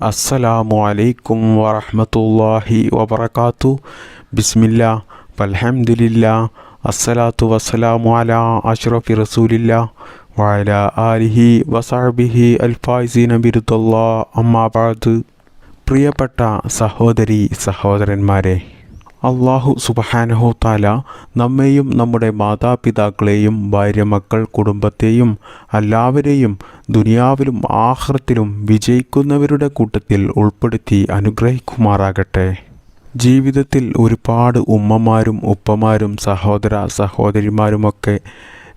അസ്സലാമു അലൈക്കും വറഹ്മത്തുള്ളാഹി വബറകാതു ബിസ്മില്ല വൽഹംദുലില്ല അസ്സലാത്തു വസ്സലാമു അലാ അഷ്റഫി റസൂലില്ല വഅല ആലിഹി വസാബിഹി അൽഫായിസീന ബിരുദല്ലാ അമ്മാ ബഅദ്. പ്രിയപ്പെട്ട സഹോദരി സഹോദരന്മാരെ അള്ളാഹു സുബഹാനഹു താല നമ്മെയും നമ്മുടെ മാതാപിതാക്കളെയും ഭാര്യ മക്കൾ കുടുംബത്തെയും എല്ലാവരെയും ദുനിയാവിലും ആഹ്റത്തിലും വിജയിക്കുന്നവരുടെ കൂട്ടത്തിൽ ഉൾപ്പെടുത്തി അനുഗ്രഹിക്കുമാറാകട്ടെ. ജീവിതത്തിൽ ഒരുപാട് ഉമ്മമാരും ഉപ്പമാരും സഹോദര സഹോദരിമാരുമൊക്കെ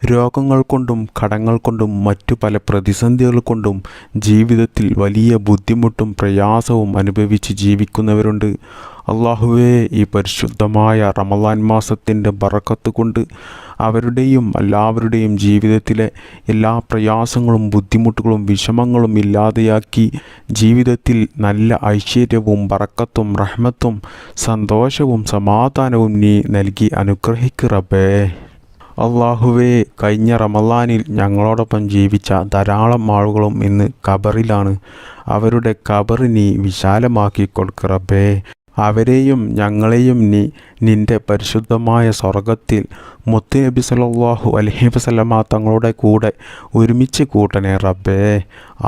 രോഗങ്ങൾ കൊണ്ടും കടങ്ങൾ കൊണ്ടും മറ്റു പല പ്രതിസന്ധികൾ കൊണ്ടും ജീവിതത്തിൽ വലിയ ബുദ്ധിമുട്ടും പ്രയാസവും അനുഭവിച്ച് ജീവിക്കുന്നവരുണ്ട്. അള്ളാഹുവേ ഈ പരിശുദ്ധമായ റമലാൻ മാസത്തിന്റെ ബറക്കത്ത് കൊണ്ട് അവരുടെയും എല്ലാവരുടെയും ജീവിതത്തിലെ എല്ലാ പ്രയാസങ്ങളും ബുദ്ധിമുട്ടുകളും വിഷമങ്ങളും ഇല്ലാതെയാക്കി ജീവിതത്തിൽ നല്ല ഐശ്വര്യവും ബറക്കത്തും റഹ്മത്തും സന്തോഷവും സമാധാനവും നീ നൽകി അനുഗ്രഹിക്ക് റബ്ബേ. അള്ളാഹുവേ കഴിഞ്ഞ റമലാനിൽ ഞങ്ങളോടൊപ്പം ജീവിച്ച ധാരാളം ആളുകളും ഇന്ന് കബറിലാണ് അവരുടെ ഖബർ നീ വിശാലമാക്കി കൊടുക്കറബേ അവരെയും ഞങ്ങളെയും നീ നിന്റെ പരിശുദ്ധമായ സ്വർഗത്തിൽ മുത്തു നബി സലാഹു അലഹി വസല്ലമ തങ്ങളുടെ കൂടെ ഒരുമിച്ച് കൂട്ടണേ റബ്ബേ.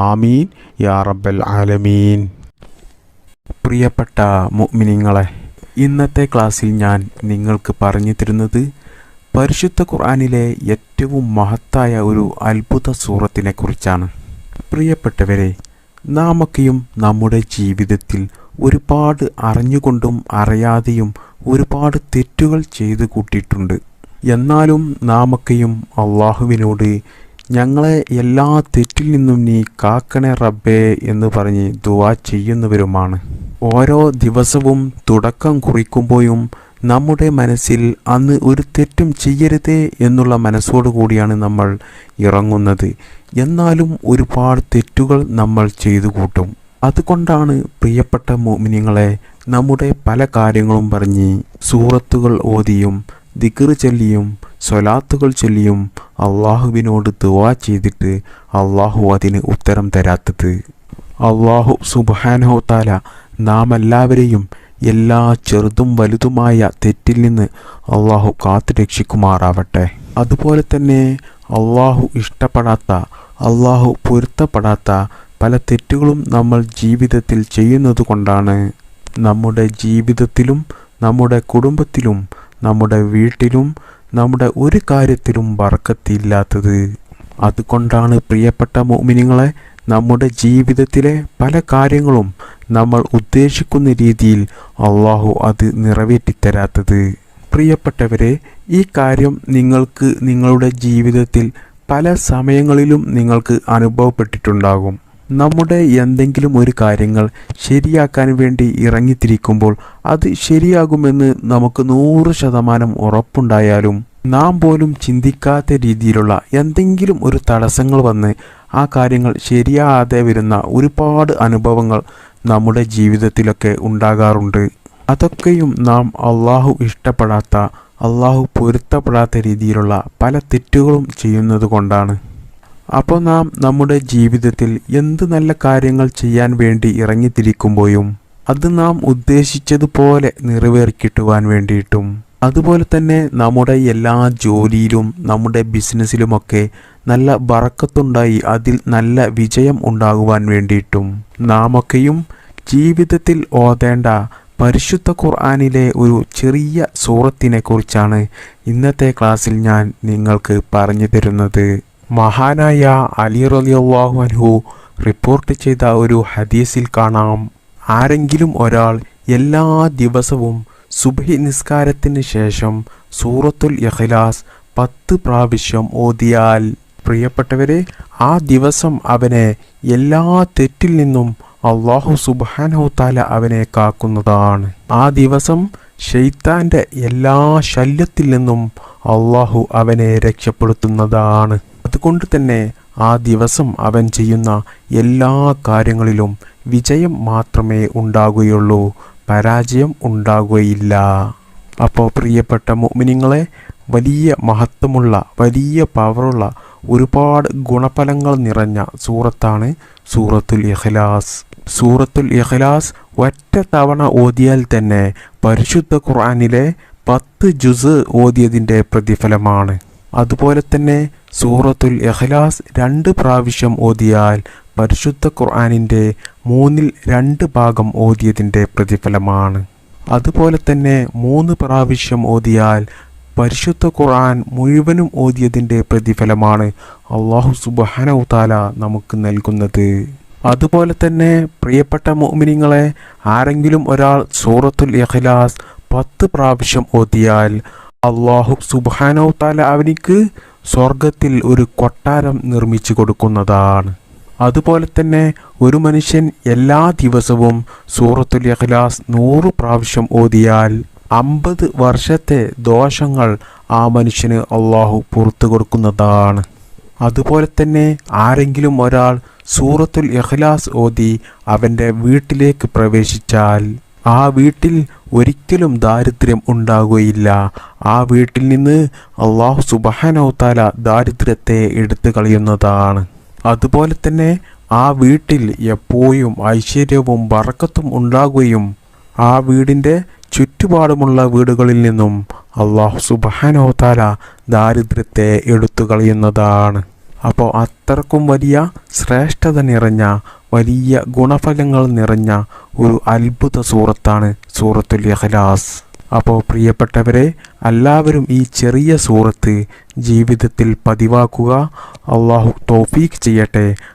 ആമീൻ. യാ റബ്ബൽ ആലമീൻ. പ്രിയപ്പെട്ട മുഅ്മിനീങ്ങളെ ഇന്നത്തെ ക്ലാസ്സിൽ ഞാൻ നിങ്ങൾക്ക് പറഞ്ഞു തരുന്നത് പരിശുദ്ധ ഖുർആാനിലെ ഏറ്റവും മഹത്തായ ഒരു അത്ഭുത സൂറത്തിനെ കുറിച്ചാണ് പ്രിയപ്പെട്ടവരെ നാമൊക്കെയും നമ്മുടെ ജീവിതത്തിൽ ഒരുപാട് അറിഞ്ഞുകൊണ്ടും അറിയാതെയും ഒരുപാട് തെറ്റുകൾ ചെയ്തു കൂട്ടിയിട്ടുണ്ട്. എന്നാലും നാമൊക്കെയും അള്ളാഹുവിനോട് ഞങ്ങളെ എല്ലാ തെറ്റിൽ നിന്നും നീ കാക്കണേ റബ്ബേ എന്ന് പറഞ്ഞ് ദുവാ ചെയ്യുന്നവരുമാണ്. ഓരോ ദിവസവും തുടക്കം കുറിക്കുമ്പോഴും നമ്മുടെ മനസ്സിൽ അന്ന് ഒരു തെറ്റും ചെയ്യരുതേ എന്നുള്ള മനസ്സോടു കൂടിയാണ് നമ്മൾ ഇറങ്ങുന്നത്. എന്നാലും ഒരുപാട് തെറ്റുകൾ നമ്മൾ ചെയ്തു കൂട്ടും. അതുകൊണ്ടാണ് പ്രിയപ്പെട്ട മോമിനിങ്ങളെ നമ്മുടെ പല കാര്യങ്ങളും പറഞ്ഞ് സൂറത്തുകൾ ഓതിയും ദിക്കറ് ചൊല്ലിയും സ്വലാത്തുകൾ ചൊല്ലിയും അള്ളാഹുവിനോട് ദുവാ ചെയ്തിട്ട് അള്ളാഹു അതിന് ഉത്തരം തരാത്തത്. അള്ളാഹു സുബാനോ താല നാം എല്ലാവരെയും എല്ലാ ചെറുതും വലുതുമായ തെറ്റിൽ നിന്ന് അള്ളാഹു കാത്തു രക്ഷിക്കുമാറാവട്ടെ. അതുപോലെ തന്നെ അള്ളാഹു ഇഷ്ടപ്പെടാത്ത അള്ളാഹു പൊരുത്തപ്പെടാത്ത പല തെറ്റുകളും നമ്മൾ ജീവിതത്തിൽ ചെയ്യുന്നത് കൊണ്ടാണ്. നമ്മുടെ ജീവിതത്തിലും നമ്മുടെ കുടുംബത്തിലും നമ്മുടെ വീട്ടിലും നമ്മുടെ ഒരു കാര്യത്തിലും വറക്കത്തില്ലാത്തത്. അതുകൊണ്ടാണ് പ്രിയപ്പെട്ട മോമിനിങ്ങളെ നമ്മുടെ ജീവിതത്തിലെ പല കാര്യങ്ങളും നമ്മൾ ഉദ്ദേശിക്കുന്ന രീതിയിൽ അള്ളാഹു അത് നിറവേറ്റിത്തരാത്തത്. പ്രിയപ്പെട്ടവരെ ഈ കാര്യം നിങ്ങൾക്ക് നിങ്ങളുടെ ജീവിതത്തിൽ പല സമയങ്ങളിലും നിങ്ങൾക്ക് അനുഭവപ്പെട്ടിട്ടുണ്ടാകും. നമ്മുടെ എന്തെങ്കിലും ഒരു കാര്യങ്ങൾ ശരിയാക്കാൻ വേണ്ടി ഇറങ്ങിത്തിരിക്കുമ്പോൾ അത് ശരിയാകുമെന്ന് നമുക്ക് നൂറ് ശതമാനം ഉറപ്പുണ്ടായാലും നാം പോലും ചിന്തിക്കാത്ത രീതിയിലുള്ള എന്തെങ്കിലും ഒരു തടസ്സങ്ങൾ വന്ന് ആ കാര്യങ്ങൾ ശരിയാകാതെ വരുന്ന ഒരുപാട് അനുഭവങ്ങൾ നമ്മുടെ ജീവിതത്തിലൊക്കെ ഉണ്ടാകാറുണ്ട്. അതൊക്കെയും നാം അള്ളാഹു ഇഷ്ടപ്പെടാത്ത അള്ളാഹു പൊരുത്തപ്പെടാത്ത രീതിയിലുള്ള പല തെറ്റുകളും ചെയ്യുന്നത് കൊണ്ടാണ്. അപ്പോൾ നാം നമ്മുടെ ജീവിതത്തിൽ എന്ത് നല്ല കാര്യങ്ങൾ ചെയ്യാൻ വേണ്ടി ഇറങ്ങിത്തിരിക്കുമ്പോഴും അത് നാം ഉദ്ദേശിച്ചതുപോലെ നിറവേറിക്കിട്ടുവാൻ വേണ്ടിയിട്ടും അതുപോലെ തന്നെ നമ്മുടെ എല്ലാ ജോലിയിലും നമ്മുടെ ബിസിനസ്സിലുമൊക്കെ നല്ല ബറക്കത്തുണ്ടായി അതിൽ നല്ല വിജയം ഉണ്ടാകുവാൻ വേണ്ടിയിട്ടും. നാമൊക്കെയും ജീവിതത്തിൽ ഓതേണ്ട പരിശുദ്ധ ഖുർആാനിലെ ഒരു ചെറിയ സൂറത്തിനെ കുറിച്ചാണ് ഇന്നത്തെ ക്ലാസ്സിൽ ഞാൻ നിങ്ങൾക്ക് പറഞ്ഞു തരുന്നത്. മഹാനായ അലി റലിയാഹു അൻഹു റിപ്പോർട്ട് ചെയ്ത ഒരു ഹദീസിൽ കാണാം. ആരെങ്കിലും ഒരാൾ എല്ലാ ദിവസവും സുബഹി നിസ്കാരത്തിന് ശേഷം സൂറത്തുൽ ഇഖ്ലാസ് പത്ത് പ്രാവശ്യം ഓതിയാൽ പ്രിയപ്പെട്ടവരെ ആ ദിവസം അവനെ എല്ലാ തെറ്റിൽ നിന്നും അള്ളാഹു സുബാനഹു താല അവനെ കാക്കുന്നതാണ്. ആ ദിവസം ഷെയ്ത്താന്റെ എല്ലാ ശല്യത്തിൽ നിന്നും അള്ളാഹു അവനെ രക്ഷപ്പെടുത്തുന്നതാണ്. അതുകൊണ്ട് തന്നെ ആ ദിവസം അവൻ ചെയ്യുന്ന എല്ലാ കാര്യങ്ങളിലും വിജയം മാത്രമേ ഉണ്ടാകുകയുള്ളൂ പരാജയം ഉണ്ടാകുകയില്ല. അപ്പോൾ പ്രിയപ്പെട്ട മോമിനിങ്ങളെ വലിയ മഹത്വമുള്ള വലിയ പവറുള്ള ഒരുപാട് ഗുണഫലങ്ങൾ നിറഞ്ഞ സൂറത്താണ് സൂറത്തുൽ ഇഖ്ലാസ്. സൂറത്തുൽ ഇഖ്ലാസ് ഒറ്റ തവണ ഓതിയാൽ തന്നെ പരിശുദ്ധ ഖുർആാനിലെ പത്ത് ജുസ് ഓതിയതിന്റെ പ്രതിഫലമാണ്. അതുപോലെ തന്നെ സൂറത്തുൽ ഇഖ്ലാസ് രണ്ട് പ്രാവശ്യം ഓതിയാൽ പരിശുദ്ധ ഖുർആാനിന്റെ മൂന്നിൽ രണ്ട് ഭാഗം ഓതിയതിന്റെ പ്രതിഫലമാണ്. അതുപോലെ തന്നെ മൂന്ന് പ്രാവശ്യം ഓതിയാൽ പരിശുദ്ധ ഖുർആൻ മുഴുവനും ഓതിയതിന്റെ പ്രതിഫലമാണ് അള്ളാഹു സുബാനു താല നമുക്ക് നൽകുന്നത്. അതുപോലെ തന്നെ പ്രിയപ്പെട്ട മോമിനിങ്ങളെ ആരെങ്കിലും ഒരാൾ സൂറത്തുൽ ഇഖ്ലാസ് പത്ത് പ്രാവശ്യം ഓതിയാൽ അള്ളാഹു സുബാനു താല അവനിക്ക് സ്വർഗത്തിൽ ഒരു കൊട്ടാരം നിർമ്മിച്ചു കൊടുക്കുന്നതാണ്. അതുപോലെ തന്നെ ഒരു മനുഷ്യൻ എല്ലാ ദിവസവും സൂറത്തുൽ ഇഖ്ലാസ് നൂറ് പ്രാവശ്യം ഓതിയാൽ അമ്പത് വർഷത്തെ ദോഷങ്ങൾ ആ മനുഷ്യന് അള്ളാഹു പുറത്തു കൊടുക്കുന്നതാണ്. അതുപോലെ തന്നെ ആരെങ്കിലും ഒരാൾ സൂറത്തുൽ ഇഖ്ലാസ് ഓതി അവന്റെ വീട്ടിലേക്ക് പ്രവേശിച്ചാൽ ആ വീട്ടിൽ ഒരിക്കലും ദാരിദ്ര്യം ഉണ്ടാകുകയില്ല. ആ വീട്ടിൽ നിന്ന് അള്ളാഹു താല ദാരിദ്ര്യത്തെ എടുത്തു കളയുന്നതാണ്. അതുപോലെ തന്നെ ആ വീട്ടിൽ എപ്പോഴും ഐശ്വര്യവും വറക്കത്തും ഉണ്ടാകുകയും ആ വീടിന്റെ ചുറ്റുപാടുമുള്ള വീടുകളിൽ നിന്നും അള്ളാഹു താല ദാരിദ്ര്യത്തെ എടുത്തു കളയുന്നതാണ് അപ്പോൾ അത്രക്കും വലിയ ശ്രേഷ്ഠത നിറഞ്ഞ വലിയ ഗുണഫലങ്ങൾ നിറഞ്ഞ ഒരു അത്ഭുത സൂറത്താണ് സൂറത്തുൽ ഇഖ്ലാസ്. അപ്പോൾ പ്രിയപ്പെട്ടവരെ എല്ലാവരും ഈ ചെറിയ സൂറത്ത് ജീവിതത്തിൽ പതിവാക്കുക. അള്ളാഹു തോഫീക്ക് ചെയ്യട്ടെ.